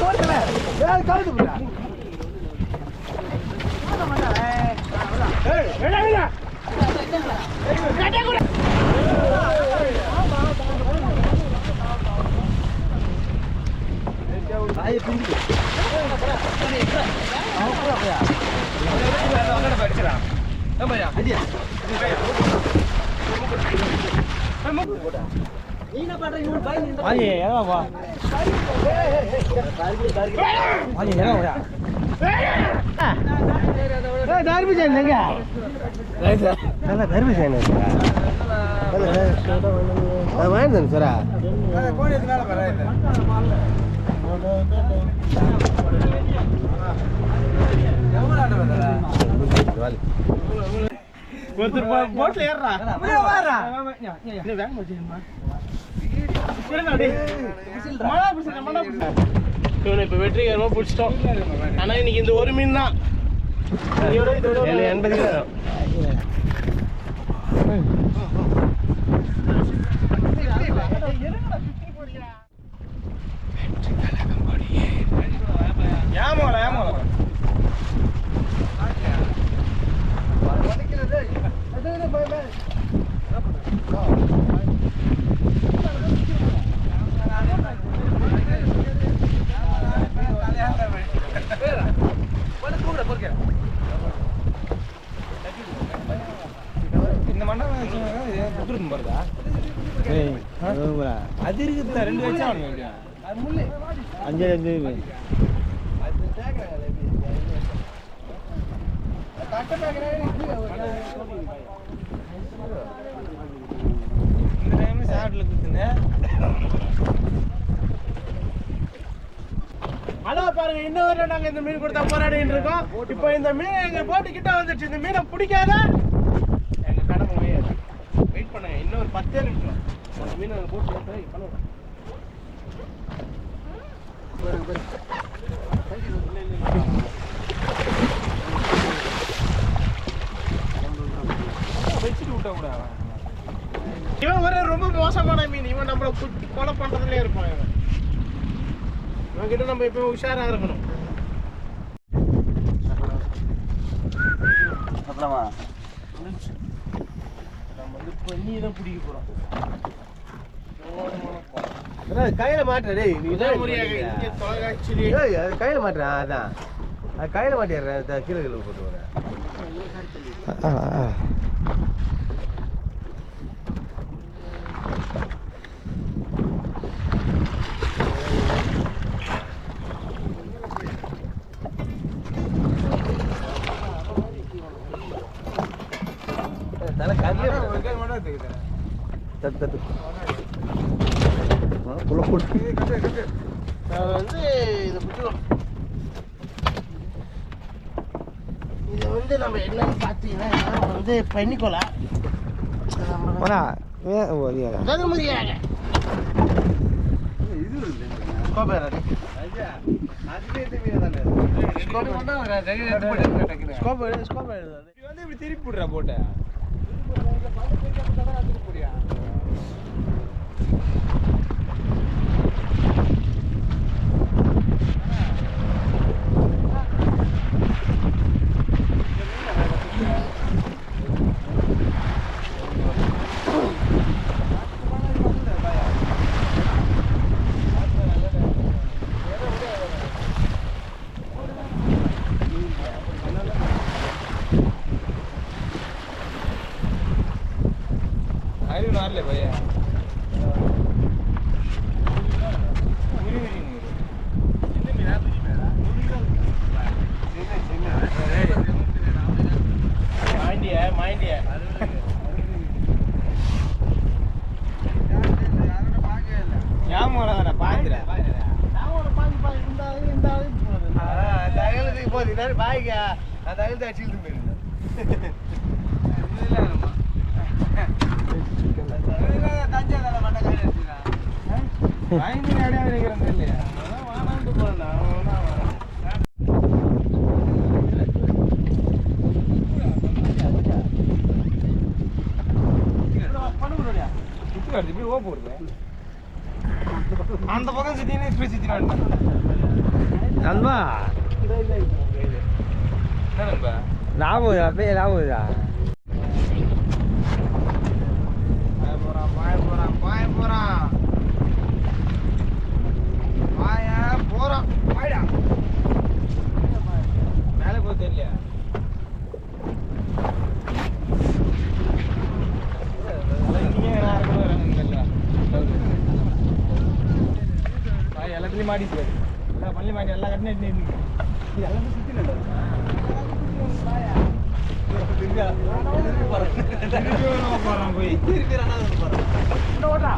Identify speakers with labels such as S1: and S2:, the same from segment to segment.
S1: போடுறேன் வேற கழுது வாங்கிட்டு சாரா
S2: ஒருத்தர் போட்ல ஏறா இன்னும் வேக மாட்டேங்குமா இவனை இப்ப வெற்றிகரமா பிடிச்சிட்டோம் ஆனா இன்னைக்கு இந்த ஒரு மீன் தான்
S1: எண்பது கிலோ
S2: ஏமால இந்த மண்டபம் புத்துருக்கு பாருதா அது இருக்குதா? ரெண்டு வச்சா
S1: அஞ்சு அஞ்சு.
S2: இந்த டைம்ல சாட்ல குத்துங்க ஹலோ பாருங்க இன்னொரு நாங்க இந்த மீன் கொடுத்தா போராடிட்டு இருக்கோம். இப்போ இந்த மீன் எங்க போட்டு கிட்ட வந்துச்சு இந்த மீனை பிடிக்காத எங்க கடமை முடியாது வெயிட் பண்ணுங்க இன்னொரு பத்தே நிமிஷம். அந்த மீன் போட்டு பண்ணுங்க வச்சுட்டு விட்டா கூட. இவன் ஒரு ரொம்ப மோசமான மீன். இவன் நம்மள குட்டி கொலை பண்றதுலயே இருப்பான் இவன். இவன் கிட்ட நம்ம எப்பவும் உஷாரா இருக்கணும். நம்ம பண்ணி தான் பிடிக்க போறோம்
S1: கையில மாட்டுற டேய் நீ கையில மாட்டுறேன் அதான். அது கையில மாட்டிடுறேன் கீழே கீழே போட்டு வரேன்
S2: இதை வந்து நம்ம என்னன்னு பார்த்தீங்கன்னா வந்து முதல் முறையாக கோபேரா ஸ்கோப் எடு ஸ்கோப் எழுதாது
S1: வந்து இப்படி திருப்பி விடுறா போட்ட. அது நார்ல அந்த
S2: பக்கம் சுத்தினே இப்படி சுத்தினான்
S3: நண்பா. லாபம் அப்படியே லாபம்
S2: போறான் பாய போறான் பாய போறான் பாய போறான் பாய்டா மேல போக தெரியல எல்லாத்துலயும் மாடிச்சு எல்லாம் பள்ளி மாடி எல்லாம் கட்டினு எல்லாத்தையும் சுத்தி போறான் போய் ஓட்டா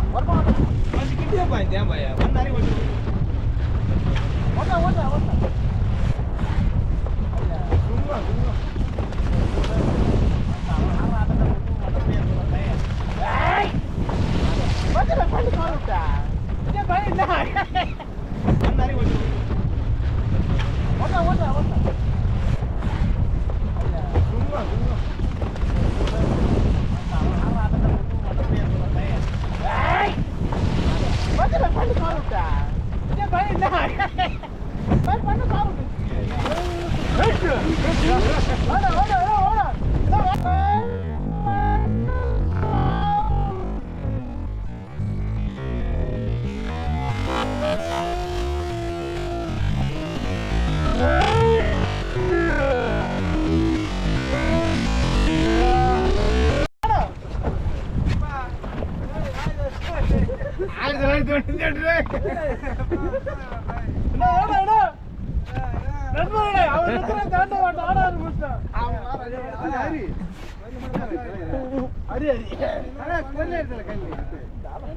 S2: வரமா கொஞ்சம் கிட்டே பாய் தேன் பாயா வந்தாரி ஓட்டு ஓட்டா ஓட்டா ஓட்டா சும்மா சும்மா ஆயிரத்தி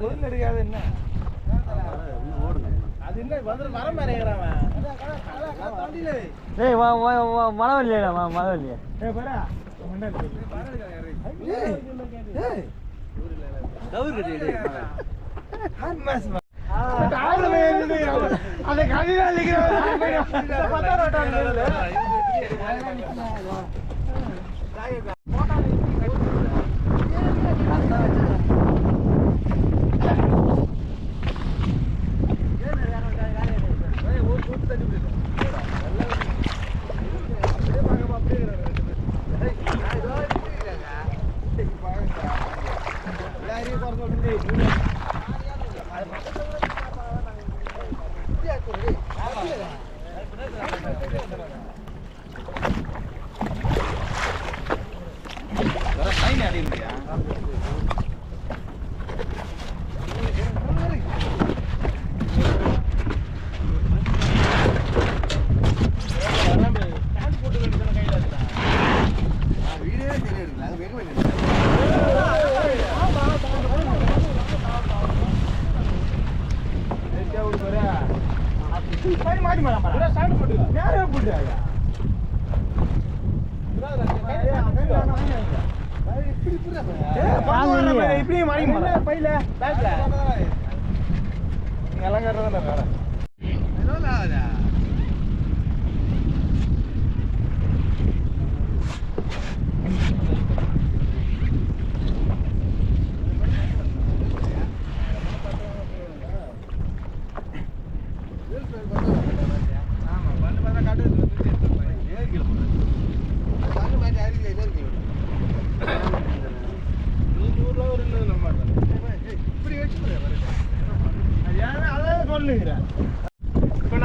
S2: கொல்ல எடுக்காது என்ன அது என்ன வந்து மரம் மறைகிறான்
S3: ஏய் வா வா வா மழை வரலையா மழை வரலையா
S2: ஏ பாரா மறைக்க மாட்டேன் பையில பேக்ல பையில எல்லாம் இலங்கிறதா வேலை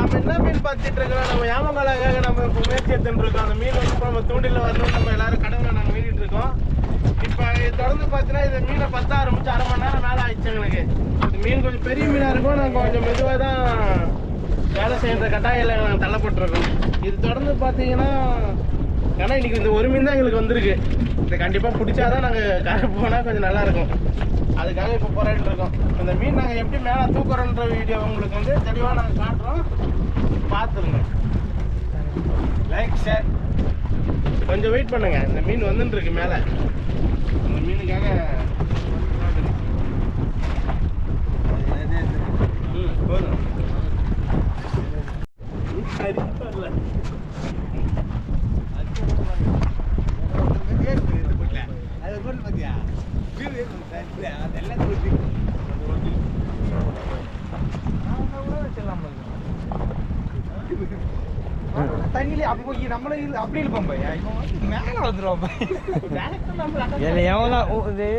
S2: நம்ம என்ன மீன் பார்த்துட்டு இருக்கோம் நம்ம யாமங்கலாக்காக நம்ம இப்போ முயற்சி எடுத்துருக்கோம் அந்த மீன் வந்து இப்போ நம்ம தூண்டில் வரணும் நம்ம எல்லாரும் கடவுளை நாங்கள் மீறிட்டு இருக்கோம். இப்போ இது தொடர்ந்து பார்த்தீங்கன்னா இந்த மீனை பத்த ஆரம்பிச்சு அரை மணி நேரம் மேலே ஆயிடுச்சு எங்களுக்கு. இந்த மீன் கொஞ்சம் பெரிய மீனாக இருக்கும். நாங்கள் கொஞ்சம் மெதுவாக தான் வேலை செய்கிற கட்டாயில் நாங்கள் தள்ளப்பட்டிருக்கோம். இது தொடர்ந்து பார்த்தீங்கன்னா ஏன்னா இன்றைக்கி இந்த ஒரு மீன் தான் எங்களுக்கு வந்திருக்கு. இதை கண்டிப்பாக பிடிச்சாதான் நாங்கள் கரை போனால் கொஞ்சம் நல்லாயிருக்கும். அதுக்காக இப்போ போராடிட்டு இருக்கோம். இந்த மீன் நாங்கள் எப்படி மேலே தூக்குறோன்ற வீடியோ உங்களுக்கு வந்து தெளிவாக நாங்கள் காட்டுறோம். பார்த்துருங்க. லைக் சார் கொஞ்சம் வெயிட் பண்ணுங்கள் இந்த மீன் வந்துட்டுருக்கு மேலே. இந்த மீனுக்காக ம் போதும் சரி வரல
S4: தண்ணியில அப்போ நம்மளும் அப்படி இருப்போம் பையா இப்போ வந்து மேல
S3: எவனா இது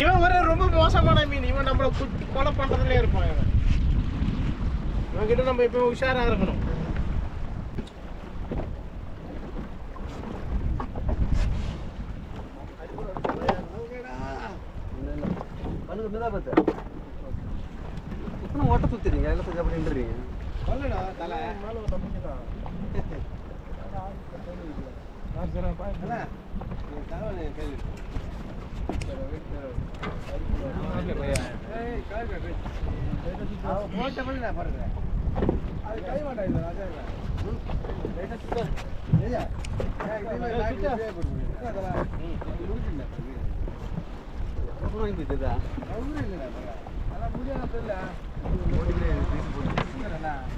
S2: இவன் ஒரு ரொம்ப மோசமான மீன். இவன் நம்மள கொலை பண்றதுலயே இருப்பான் இவன். இவன் கிட்ட நம்ம எப்பவும் உஷாரா இருக்கணும்
S4: ஓட்ட சுத்துறீங்க எல்லாம் கொஞ்சம் அப்படி நின்றுறீங்க
S2: மேல ஒரு தப்பிச்சுட்டான்.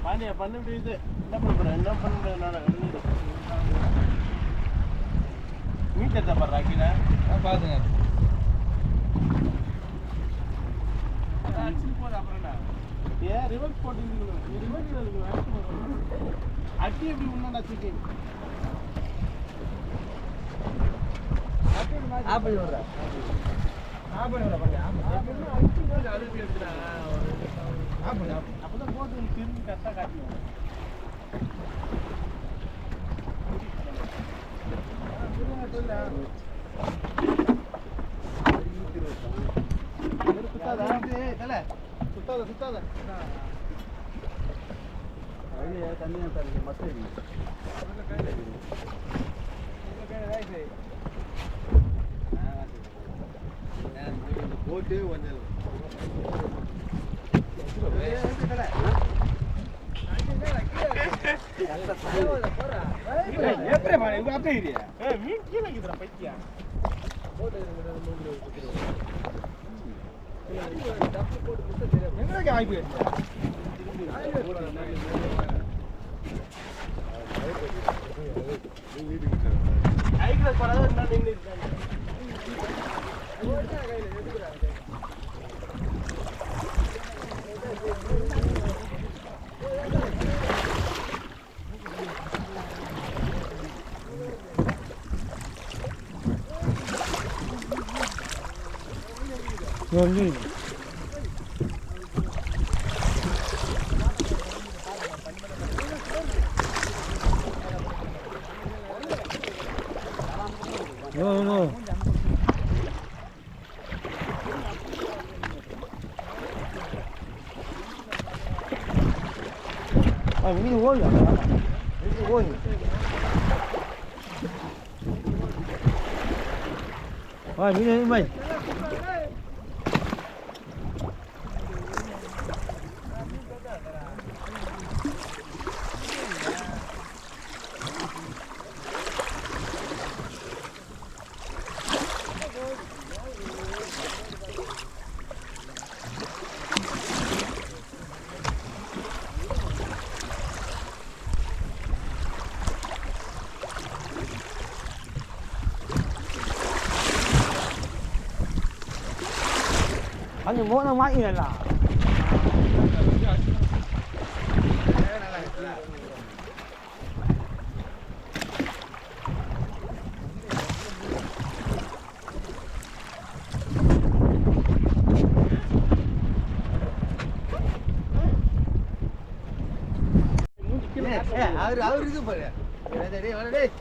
S2: பாண்டியா பண்ண முடியுது என்ன பண்ண என்ன பண்ண நான் மீட் எடுத்த பாரு ராக்கில.
S4: பாத்துங்க.
S2: ஏன் ரிவர்ஸ் போட்டுருந்தீங்களோ ரிவர்ஸ் அட்டி எப்படி முன்னாடி தூக்கி
S4: ஆப்பிள் வர்ற ஆப்பிள் வர்ற பாருங்க ஆப்பிள்
S2: அப்பதான் போட்டு திரும்பி கரெக்டாக காட்டணும் சுத்தாதா சுத்தாத. சுத்தாத
S4: தண்ணி தண்ணி மத்த
S1: போட்டு கொஞ்சம்
S2: ஏய், மீன் கீழே இருக்குதுடா பைத்தியா ஐக்கில் போறாத பரவாயில்ல நின்று இருக்காங்க.
S3: волнение. No, ну, no. Ну, ну. А, не воля, не воля. А, не воля. போதை வாங்கிக்கலாம்
S1: அவரு அவரு இது பாரு டேய்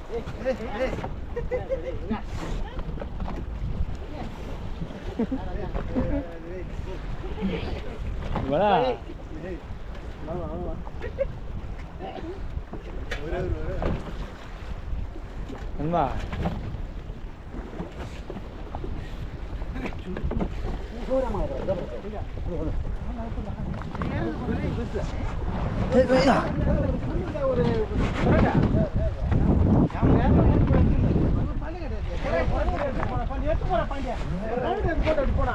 S2: voilà. நண்பா போட போனா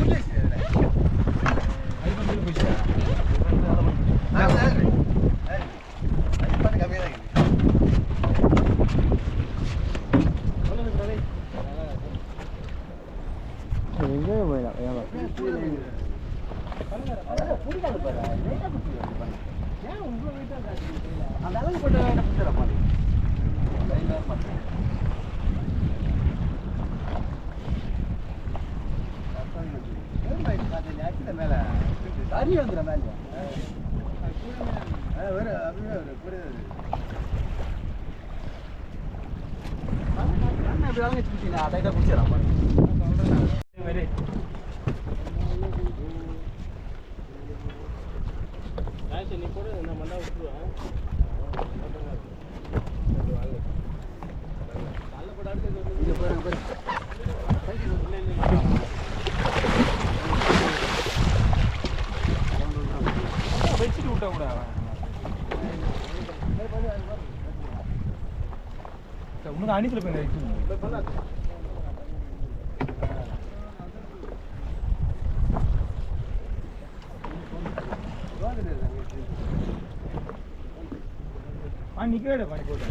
S2: முள்ளு. ஏய், நான் கட்டில ஒரு போட்டு
S3: என்ன எங்கே போயிடலாம் ஏமா
S2: ஏன் இவ்வளவு weight ஆ காட்டுறீங்க? அந்த அளவுக்கு போட்டு என்ன பிடிச்சிடப்பா நீ? தண்ணி வந்துடும் மேலே நீ போடு நான் மண்ணா விட்டுருவேன்
S4: வச்சுட்டு விட்டா கூட உனக்கு அணித்துல போய் வச்சு ஆ நிக்கவே பண்ணி போட்டு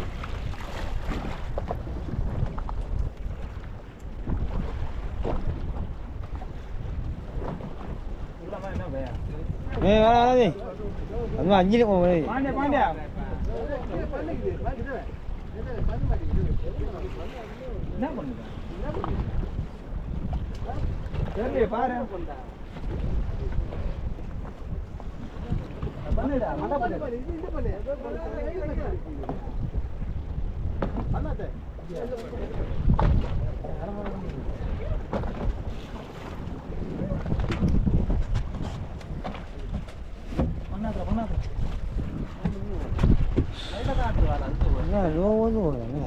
S4: என்ன பையா
S3: ஏய் வர வராதே அது அஞ்சு போய்
S4: பாண்டியா பாண்டியா. என்ன பண்ணுது தெரியல பாரு.
S2: பண்ணுடா மண்ணா பண்ணு. இது இது பண்ணு அண்ணாத்தே.
S4: பண்ணாத பண்ணாத
S3: என்ன போடுறாங்க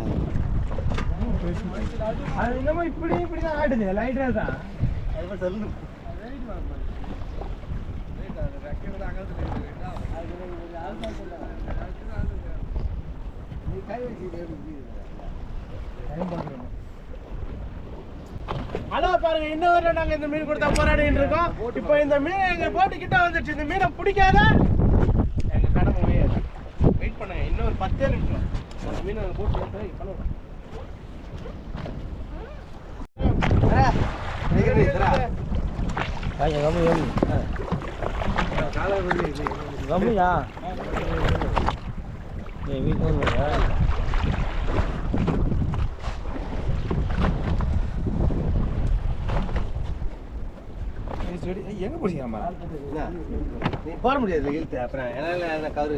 S4: அது என்னமோ இப்படி இப்படி தான் ஆடுது லைட்டா தான்
S2: ஹலோ பாருங்க இன்னும் நாங்க இந்த மீன் கொடுத்தா போராடிட்டு இருக்கோம். இப்போ இந்த மீன் எங்க போட்டு கிட்ட வந்துச்சு இந்த மீனை பிடிக்காத? எங்க கடமை வெயிட் பண்ணுங்க இன்னொரு பத்தே நிமிஷம். எங்க போட்டு பண்ணுவோம்
S3: கம்மியா ஏய் வீட்டு
S4: எங்க பிடிச்சிக்காம
S1: நீ போட முடியாது இழுத்து அப்புறம் என்ன கவரு.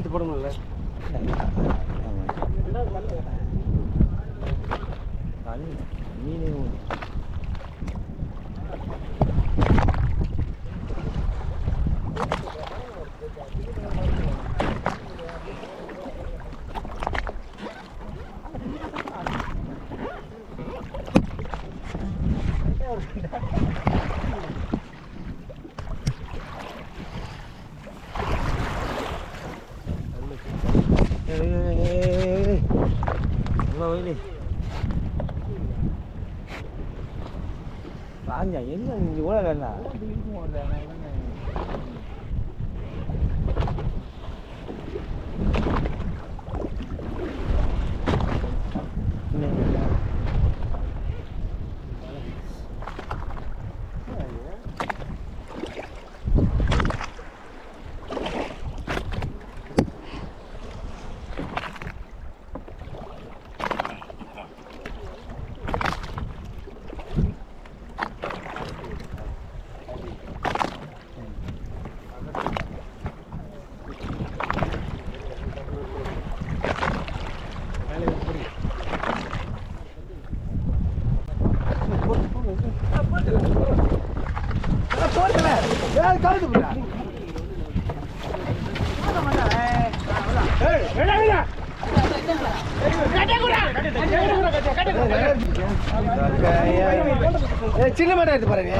S1: இழுத்து போட முடியல
S3: மீன் போய் வாங்க என்ன இங்கே கூட வேணா
S1: சின்ன மாட்டா எடுத்து பாருங்க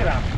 S3: வாங்க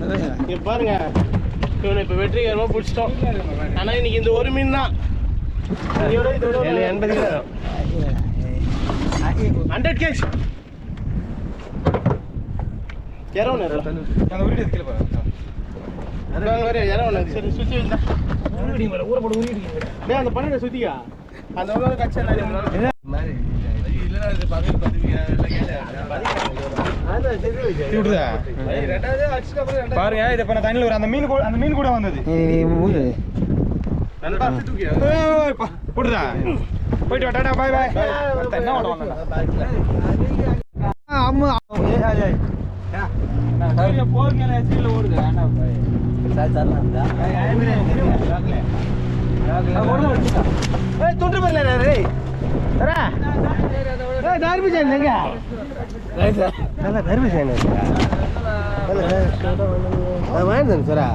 S2: இங்க பாருங்க. இவனை இப்ப வெற்றிகரமா பிடிச்சிட்டோம். ஆனா இன்னைக்கு இந்த ஒரு மீன் தான்.
S1: எண்பது கிலோ.
S2: ஹண்ட்ரட் கேஜ் இரவு நேரம்
S4: அந்த வீடு கீழே பாருங்க
S2: சரி சுத்தி வைந்தா. ஊற போட்டு உருகிட்டீங்க அந்த கட்சி
S4: விட்டுதா
S1: ரெண்டாவது
S4: பாருங்க இதை இப்ப தண்ணியில் ஒரு அந்த மீன் கூட அந்த மீன் கூட வந்தது. போட்டுதா போயிட்டு டாடா பாய் பாய். என்ன
S1: தொண்டு ரே தர்மி சேன் எங்க? நல்லா தர்மி சேன் வாங்கினேன் சாரா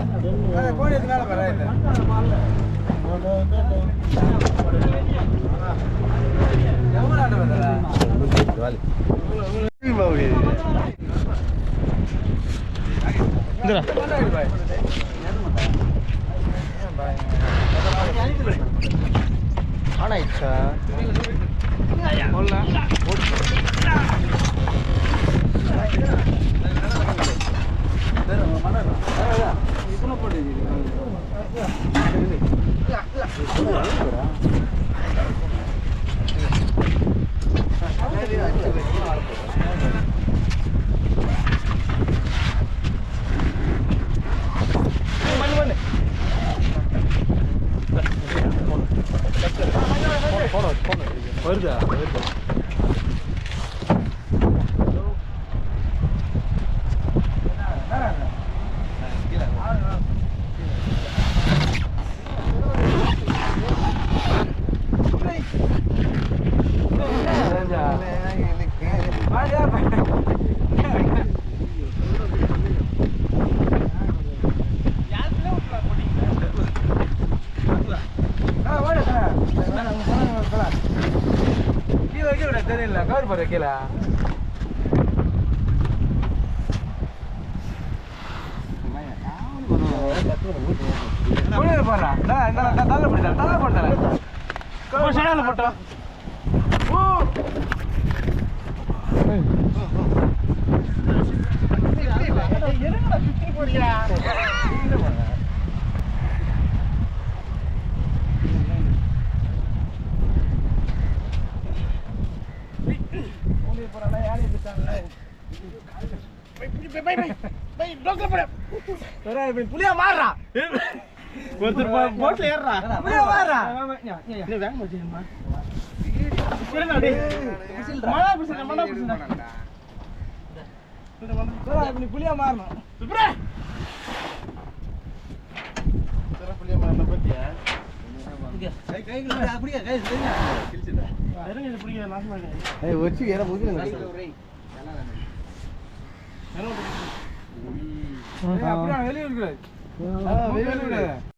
S4: மேலே வர
S1: வருதா
S4: கீழே
S2: புளியா மாறுறா ஒருத்தர் போட்ல ஏறா புளியா மாறுறா வேகமா மழை நீ
S4: புளியா மாறணும்
S2: புளியா மாறணும் பத்தியா
S3: வச்சு
S4: வெளியே இருக்கிறாரு